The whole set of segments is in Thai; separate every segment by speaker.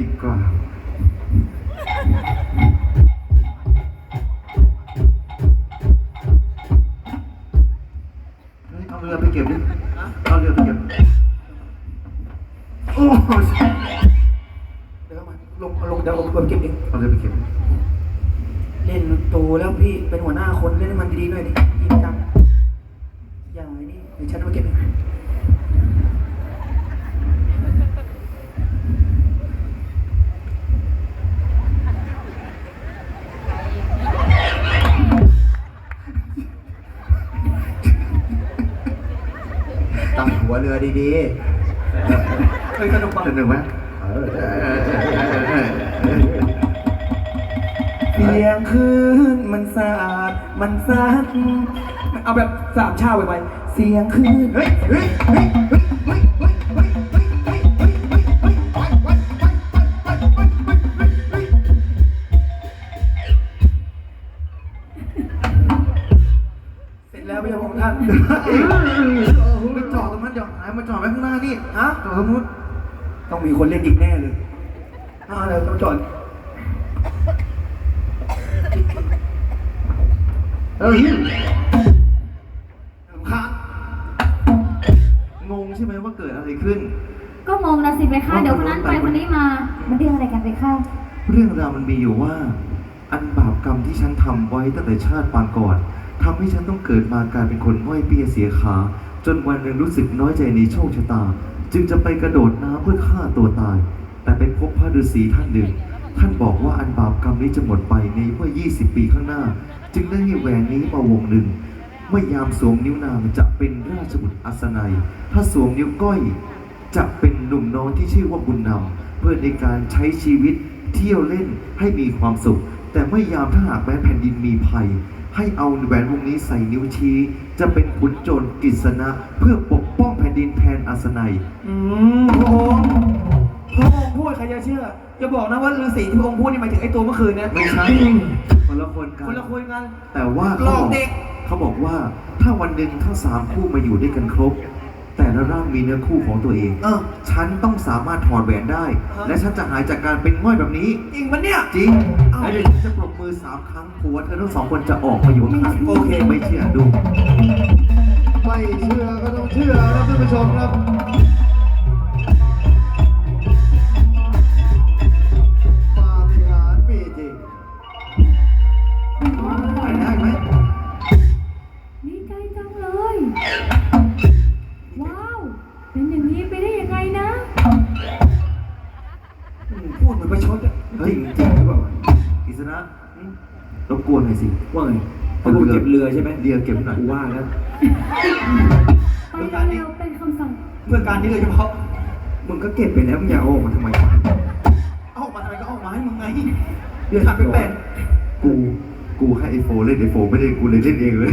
Speaker 1: icono. ตั้ง
Speaker 2: หัวเรือดี
Speaker 1: เคยสนุกบ้าง
Speaker 3: สนุกไหม
Speaker 2: ๆเออ
Speaker 1: เสียงคืนมันสาด มันซัดเอาแบบสามชาไวๆเสียงคืน
Speaker 2: เฮ้ยเฮ้ยเฮ้ยเฮ้ยเฮ้ยเฮ้ย
Speaker 3: ต้อง
Speaker 1: มีคนเล่นอีกแน่เลยอ่าเดี๋ยวต้องจอด
Speaker 3: เอ้ย
Speaker 1: รำคาญ
Speaker 3: งงใช่ไหมว่าเกิดอะไรขึ้น
Speaker 4: ก็งงนะสิไปค่ะเดี๋ยวคนนั้นไปคนนี้มามันเรื่องอะไรกันไปค่ะ
Speaker 3: เรื่องราวมันมีอยู่ว่า อันบาปกรรมที่ฉันทำไว้ตั้งแต่ชาติปางก่อนทำให้ฉันต้องเกิดมากลายเป็นคนง่อยเปียเสียขา จนวันหนึ่งรู้สึกน้อยใจในโชคชะตา จึงจะไปกระโดดน้ำเพื่อฆ่าตัวตาย แต่ไปพบพระฤาษีท่านหนึ่ง ท่านบอกว่าอันบาปกรรมนี้จะหมดไปในเมื่อ 20 ปีข้างหน้า จึงได้ให้แหวนนี้มาวงหนึ่งเมื่อยามสวมนิ้วนางจะเป็นราชบุตรอัศนัย ถ้าสวมนิ้วก้อยจะเป็นหนุ่มน้อยที่ชื่อว่าบุญนำเพื่อในการใช้ชีวิตเที่ยวเล่นให้มีความสุข แต่เมื่อยามถ้าหากแม้แผ่นดินมีภัย ให้เอาแหวนวงนี้ใส่นิ้วชี้ จะเป็นขุนโจรกฤษณะเพื่อปกป้อง อัศนัย
Speaker 1: อืมพระองค์พระองค์พูดใครจะเชื่ออย่าบอกนะว่าฤาษีที่พระองค์พูดนี่หมายถึงไอ้ตัวเมื่อคืนเนี่ย
Speaker 3: ไม่ใช่คนละคนกัน
Speaker 1: คนละคนกัน
Speaker 3: แต่ว่า
Speaker 1: หล
Speaker 3: เขา
Speaker 1: อก
Speaker 3: บอก
Speaker 1: เด็ก
Speaker 3: เขาบอกว่าถ้าวันหนึ่งทั้งสามคู่มาอยู่ด้วยกันครบ แต่ละร่างมีเนื้อคู่ของตัวเอง
Speaker 1: เออ
Speaker 3: ฉันต้องสามารถถอดแหวนได้
Speaker 1: ฮะ
Speaker 3: และฉันจะหายจากการเป็นง่อยแบบนี้
Speaker 1: จริงปะเนี่ย
Speaker 3: จริง
Speaker 1: เอ้า
Speaker 3: แล้วเดี๋ยวฉันจะปรบมือสามครั้งผัวเธอทั้งสองคนจะออกมาอยู่ข้างๆ
Speaker 1: โอเค
Speaker 3: ไม่เชื่อดู
Speaker 2: ไม่เชื่อก็ต้องเชื่อครับท่านผู้ชมครับ ร
Speaker 3: บกวนหน่อยสิ
Speaker 1: ว่าไงพระองค์เก็บเรือใช่ไหม
Speaker 3: เรือเก็บหน่อย
Speaker 1: กูว่าแล้ว
Speaker 4: ไปเร็วๆเป็นคำสั่ง
Speaker 1: เพื่อการนี้โดยเฉพาะ
Speaker 3: มึงก็เก็บไปแล้วมึงอย่าเอาออกมาทำไม
Speaker 1: เอาออกมาทำไมก็เอาออกมาให้มึงไงเดือดขัดไปแปด
Speaker 3: กูกูให้ไอโฟนเล่นไอโฟนไม่ได้กูเลยเล่นเองเลย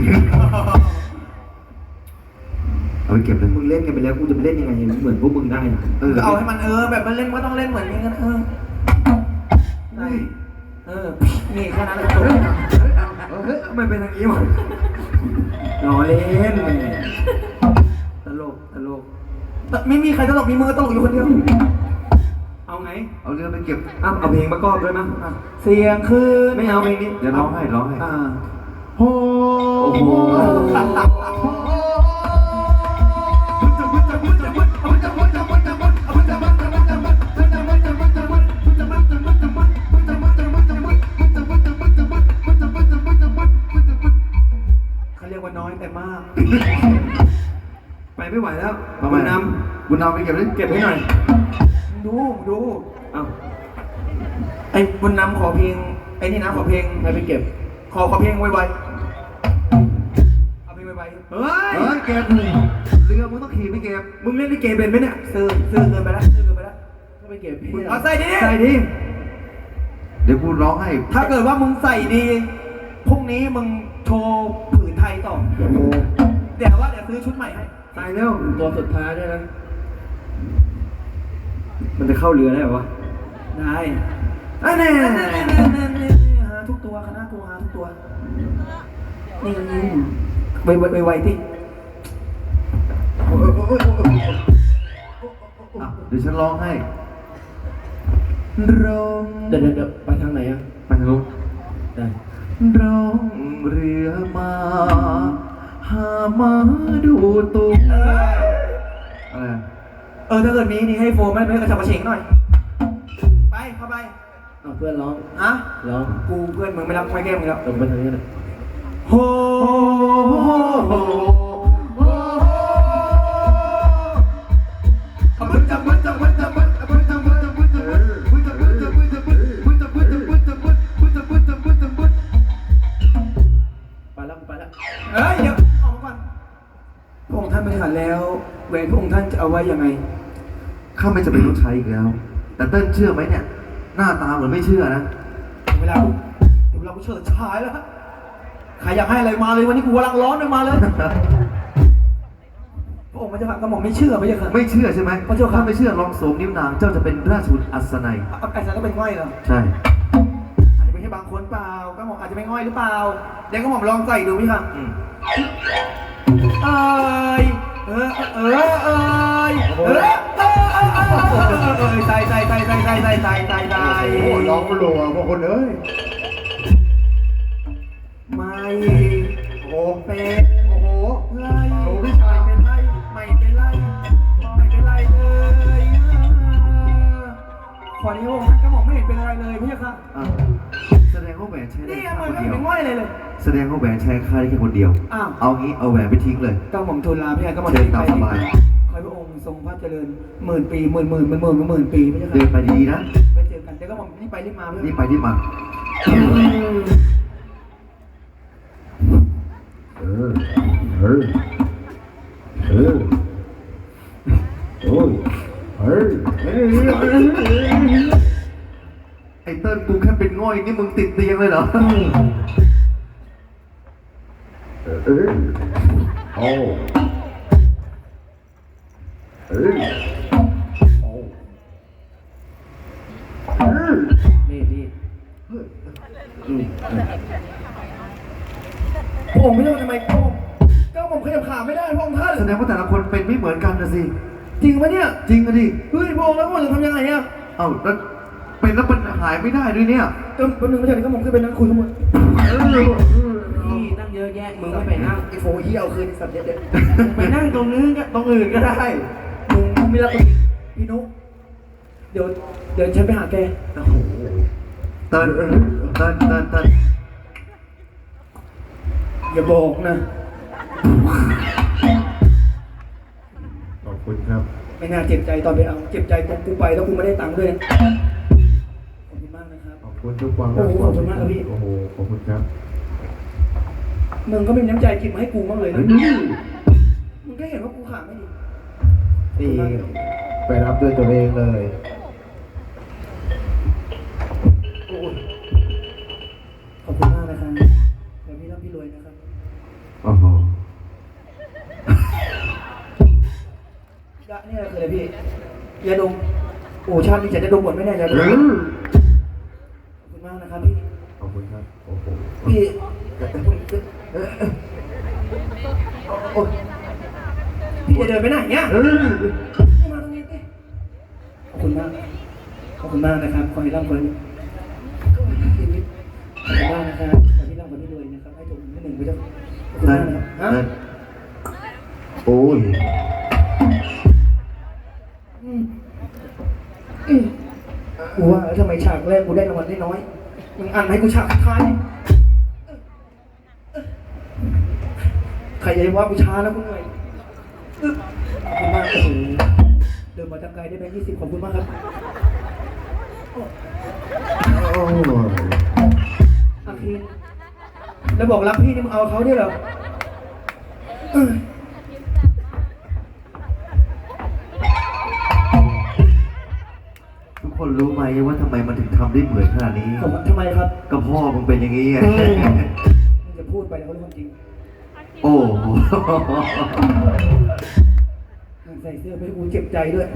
Speaker 3: เอาไปเก็บเลย
Speaker 1: มึงเล่นกันไปแล้วกูจะไปเล่นยังไงเหมือนพวกมึงได้นะ
Speaker 3: เออ
Speaker 1: ก็เอาให้มันเออแบบมันเล่นก็ต้องเล่นเหมือนกันเออได้ เออ นี่แค่นั้นแหละจบ
Speaker 3: เฮ้ยไม่เป็นอย่างนี้วะ
Speaker 1: ล้อเล่นตลกตลกแต่ไม่มีใครตลกมีมือตลกอยู่คนเดียว เอาไง
Speaker 3: เอาเรือไปเก็บ
Speaker 1: อ้าวเอาเพลงประกอบด้วยมั้ยอะเสียงคืนไม่เอาเพลงนี้
Speaker 3: เดี๋ยวร้องให้ร้องให้
Speaker 1: อ่า
Speaker 3: โอ้
Speaker 1: โอ้โห
Speaker 3: ทำไม
Speaker 1: บุญน
Speaker 3: บุญนำไปเก็บเลยำ
Speaker 1: เก็บให้หน่อยดูดูเอาไอ้บุญนำขอเพลงไอ้นี่นะขอเพลงไปไปเก็บ ขอขอเพลงไวๆเอาเพลงไวๆเฮ้ย
Speaker 3: เฮ้ยเก็บเรือมึงต้องขี่ไปเก็บ
Speaker 1: มึงเล่นลิเกเป็นไหมเนี่ยซื้อซื้อเกินไปแล้วซื้อเกินไปแล้วถ้าไปเก็บพี่เอาใส่ดิ
Speaker 3: ใส่ดิเดี๋ยวกูร้องให้
Speaker 1: ถ้าเกิดว่ามึงใส่ดีพรุ่งนี้มึงโชว์ผืนไทยต่อเดี๋ยวว่าเดี๋ยวซื้อชุดใหม่ให้
Speaker 2: ตายแล้วตัวสุดท้ายด้วยนะมันจะเข้าเรือได้เหรอวะ
Speaker 1: ได้อันนี้หาทุกตัวคณะกูหาทุกตัวนี่ไวไวไวไวที่
Speaker 3: อะเดี๋ยวฉันร้องให้ร้อง
Speaker 1: เดี๋ยวเดี๋ยวเดี๋ยวไปทางไหนอะ
Speaker 3: ไปทางนู้น
Speaker 1: ได้
Speaker 3: ร้องเรือมา หามาดูตุ้มอะไรอะ
Speaker 1: เออถ้าเกิดมีนี่ให้โฟมไม่ให้กระชับกระเฉงหน่อย ไปเข้าไปเอาเพื่อนร้องอะร้องกูเพื่อนมึงไม่รับไม่แก้มึงแล้วลงไปทางนี้เลยโฮ
Speaker 3: โอ้โห
Speaker 1: ไปแล้วไปแล้วเอ้ยเดี๋ยวออกมาก่อนพระ องค์ท่านไม่ทันแล้วเวรพระองค์ท่านจะเอาไว้ยังไง
Speaker 3: ข้าไม่จะเป็นต้องใช้อีกแล้ว แต่เต้นเชื่อไหมเนี่ย หน้าตาเหมือนไม่เชื่อนะ
Speaker 1: ถึงเวลากูถึงเวลากูเฉิดฉายแล้วฮะใครอยากให้อะไรมาเลยวันนี้กูกำลังร้อนเลยมาเลยพระองค์มันจะก็มองไม่เชื่อไม่ใช่ค่ะ
Speaker 3: ไม่เชื่อใช่ไหม
Speaker 1: พระเจ้าค่ะ
Speaker 3: ถ้าไม่เชื่อลองสวมนิ้วนางเจ้าจะเป็นราชบุตรอัศนัย
Speaker 1: เอาไอ้สารก็เป็นง่อยเหรอ
Speaker 3: ใช่
Speaker 1: อาจจะไม่ใช่บางคนเปล่าก็หมอมอาจจะไม่ง่อยหรือเปล่าเดี๋ยวก็หมอมลองใส่ดูพี่ค่ะ
Speaker 3: อืม
Speaker 1: เอ้ยเออเออเอยเออเออเออเออเออเออใส่ใส่ใส่ใส่ใส่ใส่ใส่ใส่ใส่
Speaker 2: โอ้ร้องโลอะพวกคนเอ้ย
Speaker 1: ไม่
Speaker 2: โอ้
Speaker 1: เป็น
Speaker 2: โอ้โห
Speaker 1: ไรไม่เป็นไรไม่เป็นไรไม่เป็นไรเลยขอนี้ผมก็บอกไม่เห็นเป็นอะไรเลยพี่ค่ะ
Speaker 3: อะแสดง ว่าแหวนใช้ได้
Speaker 1: นี่
Speaker 3: แค่
Speaker 1: มัน
Speaker 3: คน
Speaker 1: ก็
Speaker 3: เดียว
Speaker 1: เป็นง่อยเลยเลย
Speaker 3: แสดงว่าแหวนใช้ค่าได้แค่คนเดียว
Speaker 1: อ้าว
Speaker 3: เอางี้เอาแหวนไปทิ้งเลย
Speaker 1: ก็หม่อมทูลลาพี่ก็หม่อม
Speaker 3: เชิญตามสบาย
Speaker 1: ขอให้พระองค์ทรงพระเจริญหมื่นปีหมื่นหมื่นหมื่นหมื่นหมื่นปีพี่
Speaker 3: เดิน
Speaker 1: ค่ะ
Speaker 3: ไปดีๆนะ
Speaker 1: ไปเจอกันเดี๋ยวก็หม่อมรีบไปรีบมาพี่
Speaker 3: รีบไปรีบมา
Speaker 2: เออ เออ เออ โอ้ยเฮ้ยเฮ้ย
Speaker 3: ไอ้เติ้ลกูแค่เป็นง่อยนี่มึงติดเตียงเลยเหรอ
Speaker 2: เออโอ้เออโอ้เออ
Speaker 1: นี่นี่อืมพระองค์ไม่รู้ทำไมพระองค์ก็หม่อมขยับขาไม่ได้พระองค์ท่าน
Speaker 3: แสดงว่าแต่ละคนเป็นไม่เหมือนกันนะสิ
Speaker 1: จริงปะเนี่ย
Speaker 3: จริงอะดิ
Speaker 1: เฮ้ยพระองค์แล้วพระองค์จะทำยังไงอะ
Speaker 3: เอ้าแล้ว เป็นแล้วมันหายไม่ได้ด้วยเนี่ย
Speaker 1: ก็แป๊บนึงไม่ใช่ก็หม่อมขึ้นไปนั่งคุยทั้งหมด
Speaker 5: พี่นั่งเยอะแยะมึงก็ไปนั่ง
Speaker 1: ไอ้โฟเฮียเอาคืนไอ้สัตว์เด็ด
Speaker 5: ไปนั่งตรงนู้นก็ตรงอื่นก็ได้
Speaker 1: ๆมึงไม่รักพี่นุ๊กเดี๋ยวเดี๋ยวฉันไปหาแก
Speaker 3: โอ้โหเติ้ลเติ้ลเติ้ลเติ้ล
Speaker 1: อย่าบอกนะ
Speaker 2: ขอบคุณครับ
Speaker 1: ไม่น่าเจ็บใจตอนไปเอา เจ็บใจตรงกูไปแล้วกูไม่ได้ตังค์ด้วยนะ ครับ
Speaker 2: ขอบคุณทุกความ
Speaker 1: โอ้โหขอบคุณมากครับพี่
Speaker 2: โอ้โหขอบคุณครับ
Speaker 1: มึงก็ไม่มีน้ำใจกินมาให้กูบ้างเลยนะมึงก็เห็นว่ากูขาไม่ดี
Speaker 2: นี่ไปรับด้วยตัวเองเลย
Speaker 1: โอ้ยขอบคุณมากนะครับขอให้พี่ร่ำพี่รวยนะครับ
Speaker 3: โอ้โห
Speaker 1: ยะเนี่ยคืออะไรพี่ยาดมโอ้ชาตินี้จะได้ดมหมดไหมเนี่ยยาดม
Speaker 2: เออ
Speaker 1: ขอบคุณมากนะครับพี่
Speaker 2: ขอบคุณครับ โอ้โห
Speaker 1: พี่พี่จะเดินไปไหนเนี่ย
Speaker 2: เออ
Speaker 1: มาตรงนี้สิขอบคุณมาก ขอบคุณมากนะครับ ขอให้ร่ำขอให้ขอบคุณมากนะครับขอให้ร่ำขอให้รวยนะครับ ให้ถูกที่หนึ่งไปเจ้าขอบคุณ
Speaker 3: เติ้
Speaker 1: มา
Speaker 3: ล
Speaker 1: กนะครับฮะ
Speaker 3: เติ้ล
Speaker 2: โอ้ย
Speaker 1: อืมอืมกูว่าแล้วทำไมฉากแรกกูได้รางวัลได้น้อย มึงอ่านให้กูฉากท้ายใครจะว่ากูช้าแล้วกูเหนื่อยขอบคุณมากโอ้โหเดินมาตั้งไกลได้แบงค์ยี่สิบขอบคุณมากครับ
Speaker 2: โอ้ย
Speaker 1: อาคีนแล้วบอกรักพี่นี่มึงเอาเขาด้วยเหรอ
Speaker 3: คนรู้ไหมว่าทำไมมันถึงทำได้เหมือนขนาดนี้
Speaker 1: ขอบคุณทำไมครับ
Speaker 3: ก็พ่อมึงเป็นอย่างนี้ไง
Speaker 1: มึงจะพูดไปแล้วเขารู้ความจริง
Speaker 3: โอ้โห
Speaker 1: มึงใส่เสื้อไปให้กูเจ็บใจด้วย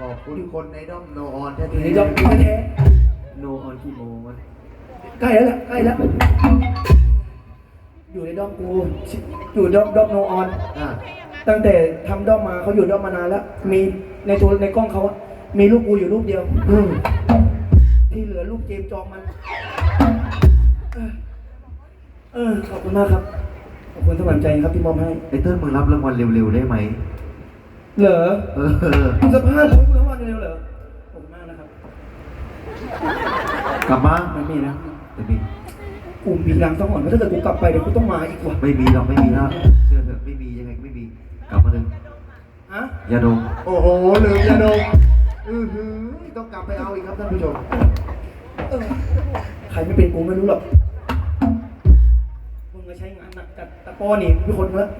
Speaker 2: ขอบคุณคนในด้อมโนออนแท้
Speaker 1: อยู่ในดอมกูแท้
Speaker 3: โนออนกี่โมงวะ
Speaker 1: ๆใกล้แล้วแหละใกล้แล้ว อยู่ในดอมกูอยู่ดอมดอมโนออน
Speaker 2: อะ
Speaker 1: ตั้งแต่ทำด้อมมาเขาอยู่ด้อมมานานแล้ว มีในตัวในกล้องเขาอะ มีลูกกูอยู่ลูกเดียว
Speaker 2: อืม
Speaker 1: ที่เหลือลูกเจมส์จองมัน เออเออขอบคุณมากครับ ขอบคุณสวรรค์ใจครับที่มอบให้
Speaker 3: ไอ้เติ้ลมึงรับรางวัลเร็วๆได้ไหม
Speaker 1: เหรอ
Speaker 3: เออ
Speaker 1: คุณสภาพผมคุณทั้งวันเร็วเหรอขอบคุณมากนะครับ
Speaker 3: กลับมา
Speaker 1: ไม่มีนะ
Speaker 3: ไม่มี
Speaker 1: กูมีรางสังหรณ์ว่าถ้าเกิดกูกลับไปเดี๋ยวกูต้องมาอีกว่ะ
Speaker 3: ไม่มีหรอกไม่มีแล้วเชื่อเถอะไม่มียังไงก็ไม่มี กลับมาเลย
Speaker 1: ฮะ
Speaker 3: ยาดม
Speaker 2: โอ้โหลืมยาดม อือหือต้องกลับไปเอาอีกครับท่านผู้ชม
Speaker 1: เออใครไม่เป็นกูไม่รู้หรอก มึงก็ใช้งานหนักจัดตะปอนี่ทุกคนแล้ว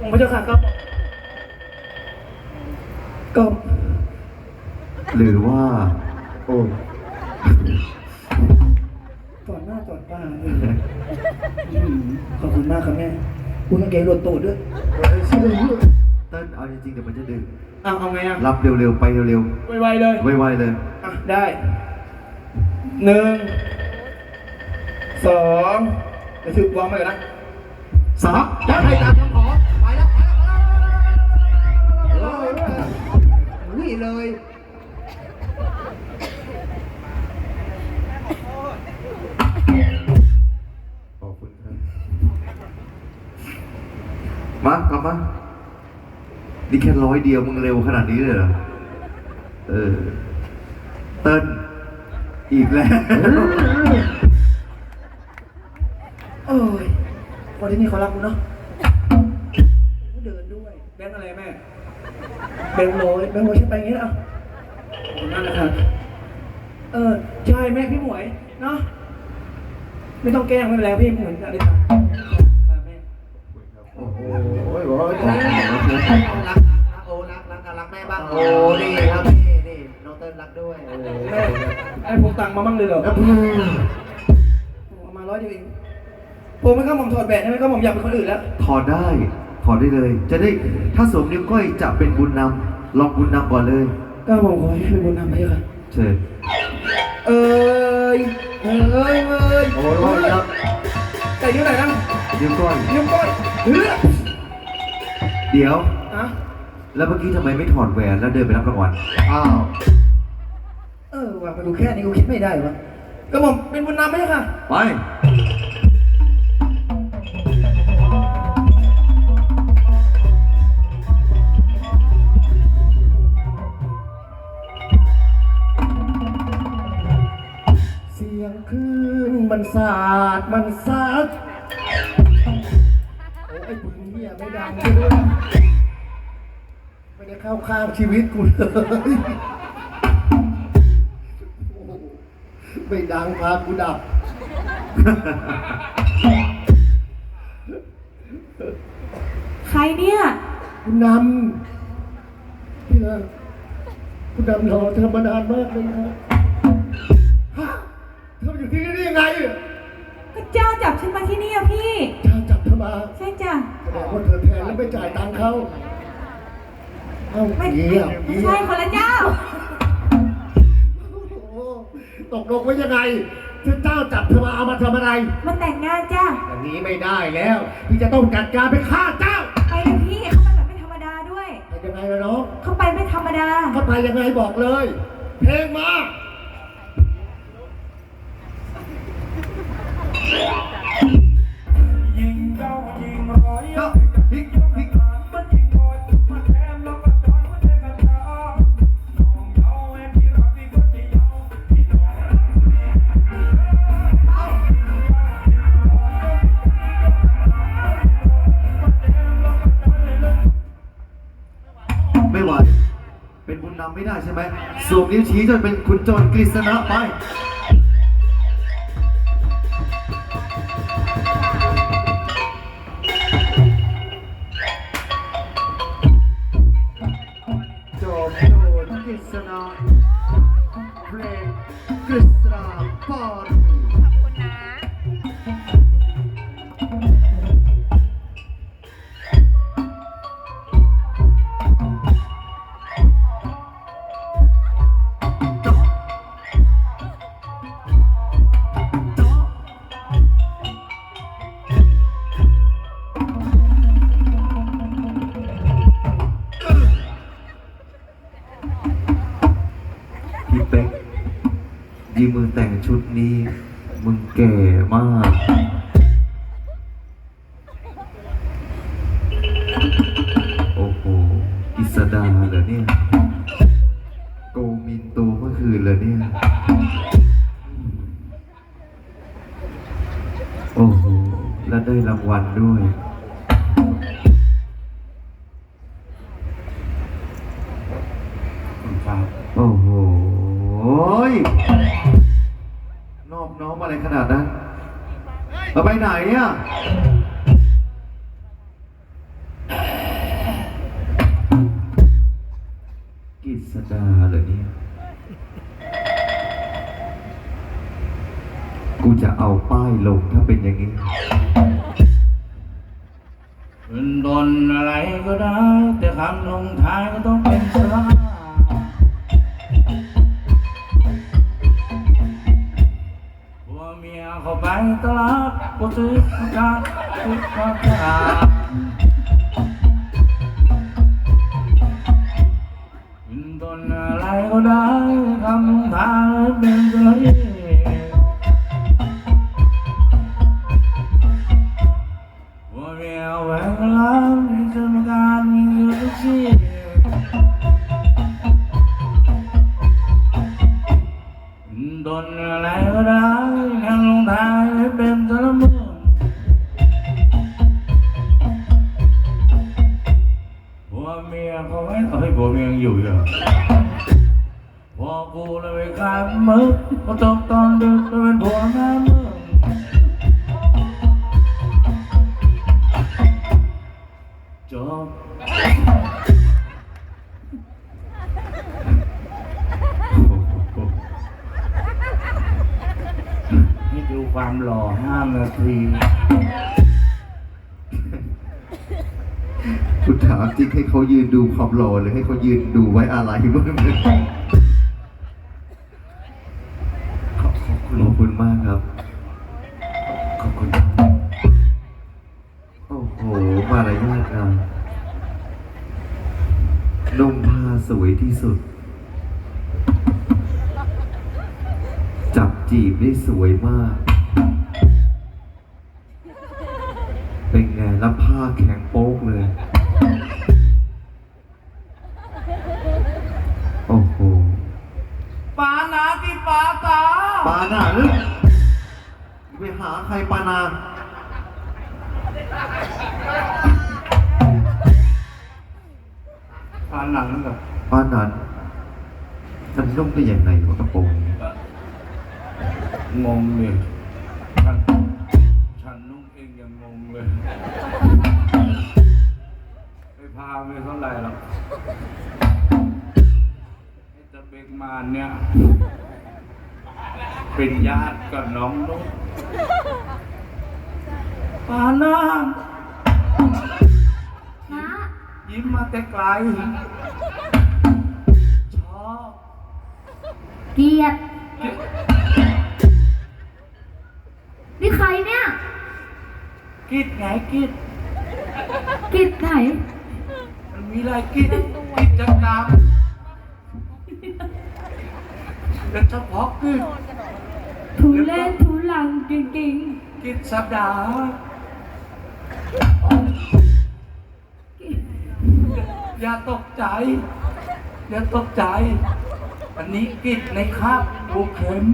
Speaker 1: มึงพระเจ้าค่ะก็ ก็
Speaker 3: หรือว่า
Speaker 2: โอ้ย
Speaker 1: จอดหน้าจอดตาเลยอื้อหือขอบคุณมากครับแม่กูต้องเกงโดนตูดด้วย
Speaker 3: เติ้ลเอาจริงๆเดี๋ยวมันจะดึง
Speaker 1: เอาเอาไงอะ
Speaker 3: รับเร็วๆไปเร็ว
Speaker 1: ไวๆเลย
Speaker 3: ๆไวๆเลย
Speaker 1: อะได้หนึ่งสองเดี๋ยวถือวางไปก่อนนะ
Speaker 3: สาม
Speaker 2: จะให้ตา นี่
Speaker 3: แค่ร้อยเดียวมึงเร็วขนาดนี้เลยเหรอ เออ เติ้ลอีกแล้ว
Speaker 1: เอ้ยคนที่นี่เขารักกูเนาะกูเดินด้วยแบงค์อะไรแม่แบงค์ร้อยแบงค์ร้อยใช่ไปอย่างนี้นะขอบคุณมากนะครับ เออใช่แม่พี่หมวยเนาะไม่ต้องแกล้งไม่เป็นไรพี่เหมือนกันเลยครับครับ ไอ้ผมตังค์มาบ้างเลยเหรอ
Speaker 2: แล้ว
Speaker 1: เอามาร้อยเดียวเองผมไม่เข้าหม่อมถอดแบตได้ไหมเข้าหม่อมอยากเป็นคนอื่นแล้ว
Speaker 3: ถอดได้ถอดได้เลย จะได้ถ้าสวมนิ้วก้อยจะเป็นบุญนำลองบุญนำก่อนเลย
Speaker 1: ก็ผมขอให้เป็นบุญนำไปค่ะ
Speaker 3: เชิญ
Speaker 1: เอ้ยเอ้ยเอ้ย
Speaker 2: โอ้ยครับ
Speaker 1: แต่นิ้วไหนนะ
Speaker 3: นิ้วก้อย
Speaker 1: นิ้วก้อยเฮ้ย
Speaker 3: เดี๋ยว
Speaker 1: อะ
Speaker 3: แล้วเมื่อกี้ทำไมไม่ถอดแหวนแล้วเดินไปรับรางวัล
Speaker 2: อ้าว
Speaker 1: เออว่ะมาดูแค่นี้กูคิดไม่ได้วะก็ผมเป็นบุญนำไหมค่ะ
Speaker 3: ไป
Speaker 2: เสียงคลื่นมันสาดมันซัดโอ้ไอ้บุญเนี่ยไม่ดังเลยไม่ได้เข้าข้างชีวิตกูเลย ไม่ดังพากูดับ
Speaker 4: ใครเนี่ย
Speaker 2: คุณนำพี่นะคุณนำรอเธอมานานมากเลยนะฮะเธอมาอยู่ที่นี่ได้ยังไง
Speaker 4: ก็เจ้าจับฉันมาที่นี่อะพี่
Speaker 2: เจ้าจับเธอมา
Speaker 4: ใช่จ้ะ
Speaker 2: แสดงว่าเธอแทนแล้วไม่จ่ายตังค์เขาเอ้า
Speaker 4: ไม่
Speaker 2: เหี้
Speaker 4: ไม่
Speaker 2: ย
Speaker 4: ไม่ใช่คนละเจ้า
Speaker 2: โอ้โห ตกลงไว้ยังไงถ้าเจ้าจับเธอมาเอามาทำอะไร
Speaker 4: มาแต่งงานจ้ะ
Speaker 2: อย่างนี้ไม่ได้แล้ว พี่จะต้องจัดการไปฆ่าเจ้า
Speaker 4: ไปเลยพี่เขาไปแบบไม่ธรรมดาด้วย
Speaker 2: ไปยังไงล่ะน้อง
Speaker 4: เขาไปไม่ธรรมดา
Speaker 2: เขาไปยังไงบอกเลย เพลงมา
Speaker 1: วมนิ้
Speaker 3: วชี้จนเป็นคุณโจรกฤษณะไป อ
Speaker 1: บ
Speaker 3: น้อมอะไรขนาดนั้นเอาไปไหนอะกิษดาเหรอเนี่ย กูจะเอาป้ายลงถ้าเป็นอย่างนี้
Speaker 5: เป็นดนอะไรก็ได้ แต่คำลงท้ายก็ต้อง ตลาดก็ซื้อข้าวขาซื้อข้าวขาเป็นดนอะไรก็ได้คำลงท้างเป็นสลา我 ดูความหล่อห้านาที
Speaker 3: คุณถามจริงให้เขายืนดูความหล่อหรือให้เขายืนดูไว้อะไรบ้างเนี่ยขอบขอบคุณขอบคุณมากครับ ขอบคุณครับโอ้โหมารยาทงามนุ่งผ้าสวยที่สุด จับจีบได้สวยมาก เป็นไงแล้วผ้าแข็งโป๊กเลย โอ้โห
Speaker 5: ปานาที่ปาตา
Speaker 3: ปานาหรือไปหาใครปานา
Speaker 5: ปาหนังกับ
Speaker 3: ปานันมันนุ่งได้ยังไงวะกระโปรงเนี่ย
Speaker 5: งงเลยฉันฉันนุ่งเองยังงงเลยไปพาไม่เท่าไหร่หรอกไอ้ตะเบกมานเนี่ย เป็นญาติกับน้องนุ๊กปานา
Speaker 4: ม้า
Speaker 5: ยิ้มมาแต่ไกลชอบ
Speaker 4: เกียรติ นี่ใครเนี่ย
Speaker 5: กิดไงกิด
Speaker 4: กิจไหน
Speaker 5: มันมีอะไรกิจกิจกรรมเป็นเฉพาะกิจ
Speaker 4: ทุเล่นทุลังจริง
Speaker 5: กิจสัปดาห์อย่าตกใจ อย่าตกใจอันนี้กิจในคาบลูกเข็ม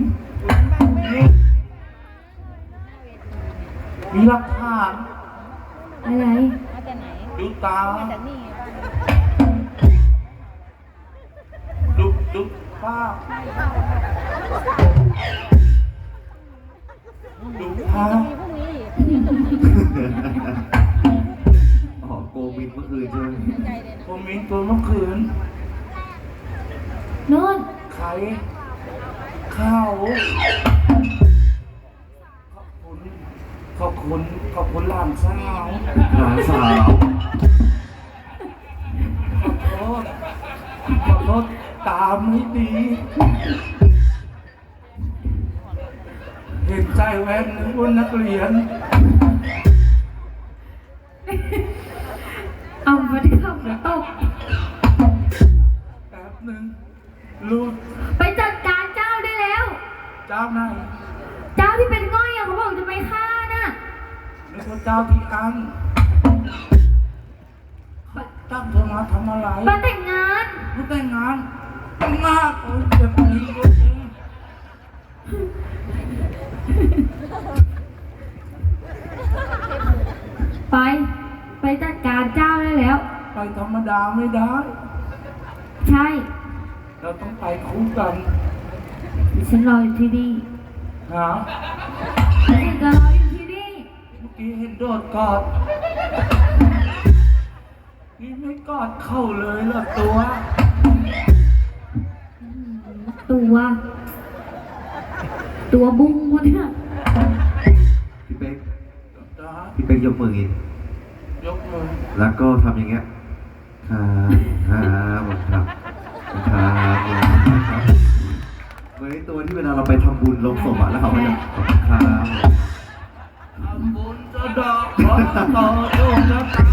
Speaker 5: มีหลักฐาน
Speaker 4: ๆอะไร
Speaker 5: ดูตา ดูดูป้าดูตา
Speaker 3: อ๋อโกมินเมื่อคืนใช่ไหม
Speaker 5: ผมมีตัวเมื่อคืน
Speaker 4: โน่น
Speaker 5: ใครข้า คุณขอบคุณหลานสาว
Speaker 3: หลานสาว
Speaker 5: ขอโทษขอโทษตาไม่ดี เห็นใจแว่นนึกว่านักเรียน
Speaker 4: ไม่
Speaker 5: ใช่เจ้าที่อังตั้งเธอมาทำอะไร
Speaker 4: มาแต่งงาน
Speaker 5: ม่แต่งงานแต่งงานโอ้ยเจ็บนี้
Speaker 4: ไป ไปจัดการเจ้าได้แล้ว
Speaker 5: ไปธรรมดาไม่ได้
Speaker 4: ใช่
Speaker 5: เราต้องไปคู่กัน
Speaker 4: ฉันรออยู่ที่นี่
Speaker 5: หา กี้เห็นโดดกอดนี่ไม่กอดเข้าเลยเหรอตัว
Speaker 4: ตัว ตัวบุ้งวะเนี่ย
Speaker 3: พี่เป๊ก
Speaker 5: จ้า
Speaker 3: พี่เป๊กยกมืออย่างงี้
Speaker 5: ยกมือ
Speaker 3: แล้วก็ทำอย่างเงี้ยครับครับผมครับครับเหมือนไอ้ตัวที่เวลาเราไปทำบุญลงศพอะแล้วเขาก็จะขอบคุณครับ
Speaker 5: ทำบุญจะ ดอกขอต่อดวงชะตา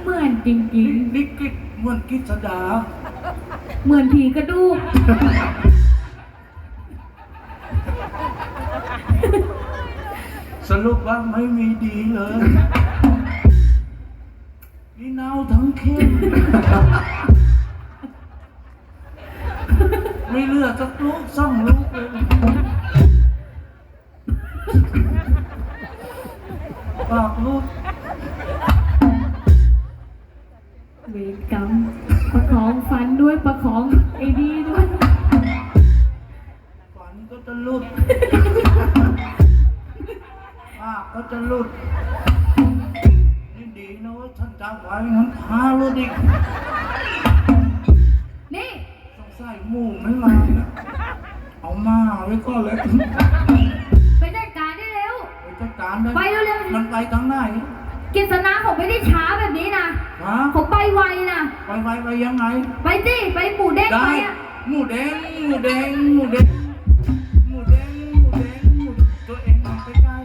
Speaker 4: เหมือนจริง
Speaker 5: นี่กิเหมือนกิจดา
Speaker 4: ๆ เหมือนผีกระดูก
Speaker 5: สรุปว่าไม่มีดีเลยนี่เน่าทั้งเข้มไม่เหลือสักลูกสองลูกเลย ปากลูก
Speaker 4: เวรกรรมประคองฟันด้วยประคองไอ้ดีด้วย
Speaker 5: ฝันก็จะหลุดปากก็จะหลุดนี่ดีนะเว่าฉันจำไว้งั้นพาหลุดอีก
Speaker 4: นี่
Speaker 5: สงสัยหมูไม่มาเนี่ยเอามาไว้ก่อนเลย
Speaker 4: ไม่
Speaker 5: ได้
Speaker 4: ช้าแบบนี้นะ
Speaker 5: ฮะ
Speaker 4: ผมไปไวนะ
Speaker 5: ไปไปไปยังไง
Speaker 4: ไปสิไปหมูเด้ง
Speaker 5: ได้
Speaker 4: ไปอะ
Speaker 5: หมูแดงหมูแดงหมูแดงหมูแดงหมูแดงหมูตัวเองมาใกล้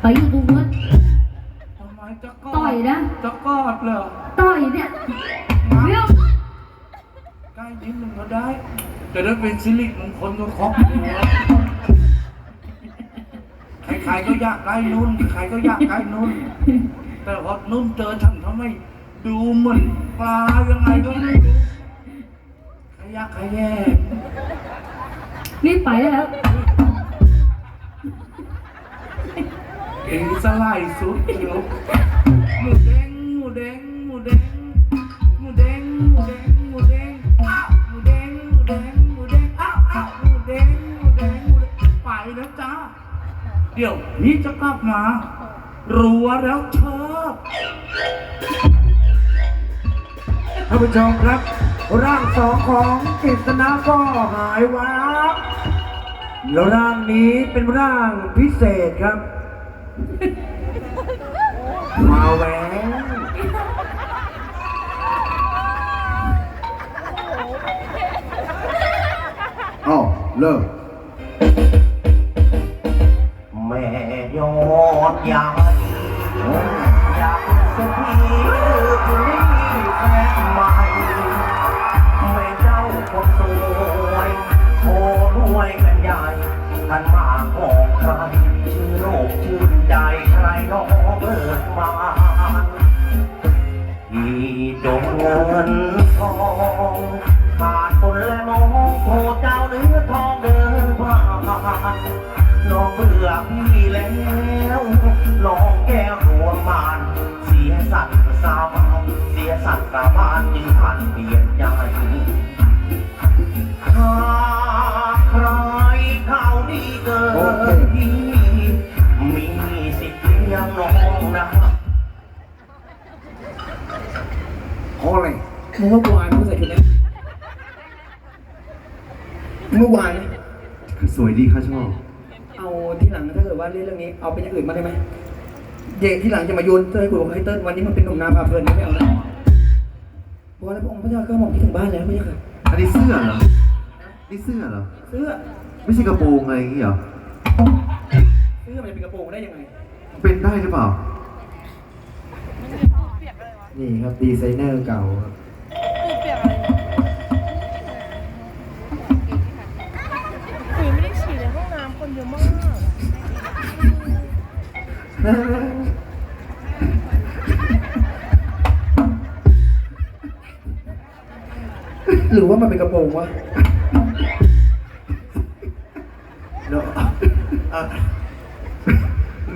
Speaker 4: ไปอยู่ตรงนู้น
Speaker 5: ๆทำไมจะกอด
Speaker 4: ต่อยนะ
Speaker 5: จะกอดเหรอ
Speaker 4: ต่อยเนี่ยเร็ว
Speaker 5: ใกล้นิดนึงก็ได้จะได้เป็นสิริมงคลกับครอบครัว ใครๆก็อยากใกล้นุ่นใครก็อยากใกล้นุ่น แต่พอนุ่นเจอฉันทำไมดูเหมือนปลายังไงก็ไม่รู้ใครอยากใครแย่
Speaker 4: รีบไปได้แล้ว
Speaker 5: เองสลายสุดเดี เดี๋ยวพี่จะกลับมารัวแล้วเชิบ
Speaker 2: ท่านผู้ชมครับ ร่างสองของกฤษณะก็หายวับแล้วร่างนี้เป็นร่างพิเศษครับ มาแหวงอ้าวเลิก
Speaker 6: ม่ยอดใหญ่อยากสุขีผู้นี้แฟนใหม่แม่เจ้าคนสวยโชว์รวยกันใหญ่ท่านมาของใครชื่อโลกชื่นใจใครน้องเบิดมาที่จงเงินทองขาดคนและมองโคเจ้าเนื้อทองเดินผ่าน น้องเบื่อพี่แล้วน้องแก้วรวมมาน เสียสัตว์สาบานเสียสัตว์สาบานจึงพันเปลี่ยนใจหากใครเขาดีเกินพี่มีสิทธิ์เลี้ยงน้องนะ
Speaker 2: ขออะไร
Speaker 1: มึงว่ากูอายมึงใส่ชุดเนี้ยมึงว่ากูอายไหม
Speaker 3: สวยดีค่ะชอบ
Speaker 1: ว่าเรื่องนี้เอาเป็นอย่างอื่นมาได้ไหมเด็กที่หลังจะมาโยนเต้ยกูบอกให้เต้ยวันนี้มันเป็นหนุ่มนาพาเพลินไม่เอาแล้วพอแล้วพระองค์พระเจ้าก็มองที่ถึงบ้านแล้วไม่ใช่ค่ะ
Speaker 3: อันนี้เสื้อเหรอนี่เสื้อเหรอ
Speaker 1: เสื้อ
Speaker 3: ไม่ใช่กระโปรงอะไรอย่างเงี้ย
Speaker 1: เสื้อมันจะเป็นกระโปรงได้ยังไง
Speaker 3: เป็นได้หรือเปล่า
Speaker 2: นี่ครับดีไซเนอร์เก่าครับไม่ได้ฉี่ใน
Speaker 1: ห้
Speaker 2: องน้ำคนเยอะมาก
Speaker 1: รือว่ามันเป็นกระโปรงวะ
Speaker 3: เนาะ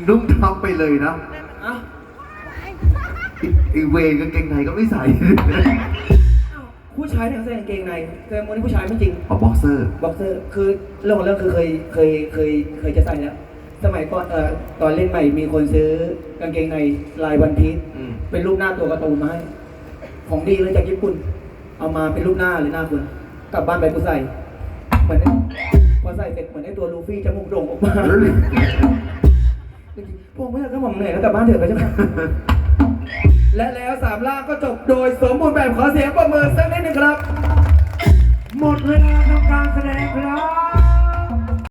Speaker 3: นุ่งทับไปเลยนะ
Speaker 1: อ้าว
Speaker 3: อีอีเวรกางเกงในก็ไม่ใส่
Speaker 1: ผู้ชายเนี่ยเขาใส่กางเกงในแต่มนผู้ชายไม่จริง
Speaker 3: เอาบ็อกเซอร์
Speaker 1: บ็อกเซอร์ คือเรื่องของเรื่องคือเคยเคยเคยเคยจะใส่แล้ว สมัยก่อนเอ่อตอนเล่นใหม่มีคนซื้อกางเกงในลายวันพีช
Speaker 3: อืม
Speaker 1: เป็นรูปหน้าตัวการ์ตูนมาให้ ของดีเลยจากญี่ปุ่น เอามาเป็นรูปหน้าเลยหน้าคุณกลับบ้านไปกูใส่ เหมือนไอ้พอใส่เสร็จเหมือนไอ้ตัวลูฟี่จมูกโด่งออกมาพวกไม่อยากก็มองเหนื่อยแล้วกลับบ้านเถอะไปเจ้าค่ะและแล้วสามล่างก็จบโดยสมบูรณ์แบบขอเสียงประเมินสักนิดหนึงครับ
Speaker 2: หมดเวลาทำการแสดงครับ